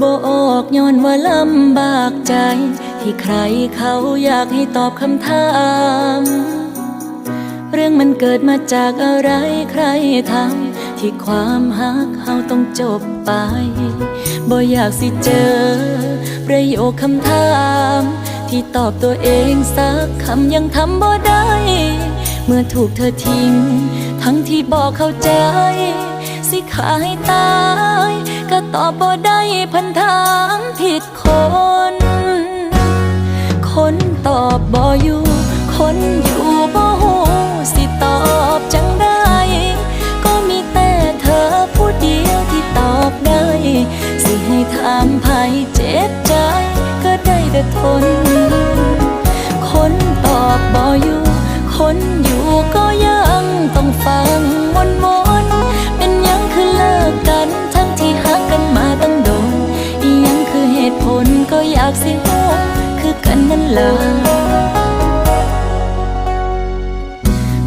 บ่ออกย้อนว่าลำบากใจ ที่ใครเขาอยากให้ตอบคำถาม เรื่องมันเกิดมาจากอะไรใครทำที่ความหักเฮาต้องจบไปบ่อยากสิเจอ ประโยคคำถาม ที่ตอบตัวเองสักคำยังทำบ่ได้ เมื่อถูกเธอทิ้ง ทั้งที่บอกเข้าใจ สิขาให้ตาย ก็ตอบบ่ได้พันถามผิดคน คนตอบบ่อยู่ คนอยู่บ่หูสิตอบจังได้ ก็มีแต่เธอผู้เดียวที่ตอบได้ สิให้ถามภัยเจ็บใจ ก็ได้แต่ทน คนตอบบ่อยู่ คนอยู่ก็ยัง สิรู้คือกันนั่นล่ะ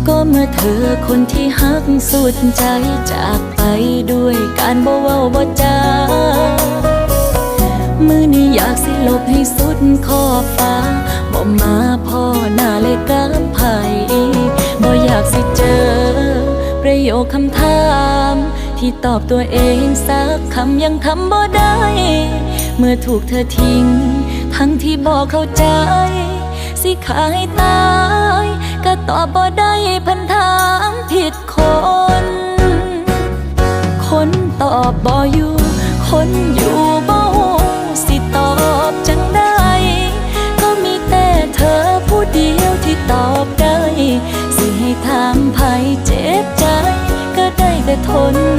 ก็เมื่อเธอคนที่หักสุดใจจากไปด้วยการบ่เว้าบ่จามือนี้อยากสิลบให้สุดขอบฟ้าบ่มาพ่อหน้าเลยกับไผบ่อยากสิเจอ ประโยคคำถามที่ตอบตัวเองสักคำยังทำบ่ได้ เมื่อถูกเธอทิ้ง ทั้งที่บอกเข้าใจ สิขายตาย ก็ตอบบ่ได้พันถามผิดคน คนตอบบ่อยู่ คนอยู่บ่หูสิตอบจังได้ ก็มีแต่เธอผู้เดียวที่ตอบได้ สิให้ถามภัยเจ็บใจ ก็ได้แต่ทนคน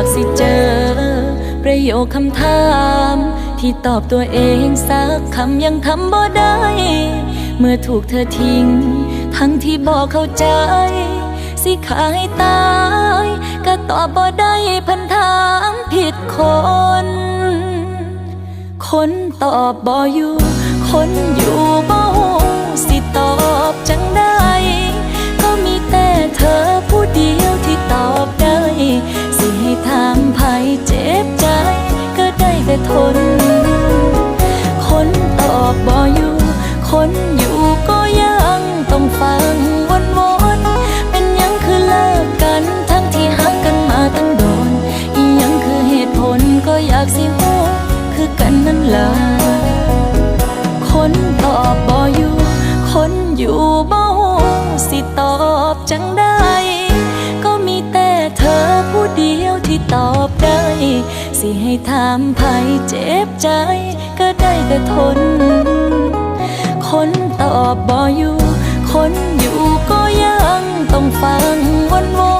ากสิเจอ ประโยคคำถาม ที่ตอบตัวเองสักคำยังทำบ่ได้ เมื่อถูกเธอทิ้ง ทั้งที่บอกเข้าใจ สิขายตาย ก็ตอบบ่ได้พันถามผิดคน คนตอบบ่อยู่ คนอยู่บ่หูสิตอบจังได้ ได้แต่ทนคนตอบบ่อยู่ คนอยู่ก็ยังต้องฟังวนวนๆเป็นยังคือเลิกกัน ทั้งที่หักกันมาตั้งโดนอียังคือเหตุผลก็อยากสิรู้คือกันนั่นล่ะคนตอบบ่อยู่ คนอยู่บ่หูสิตอบจังได้ สิให้ถามภัยเจ็บใจ ก็ได้แต่ทน คนตอบบ่อยู่ คนอยู่ก็ยังต้องฟังวนว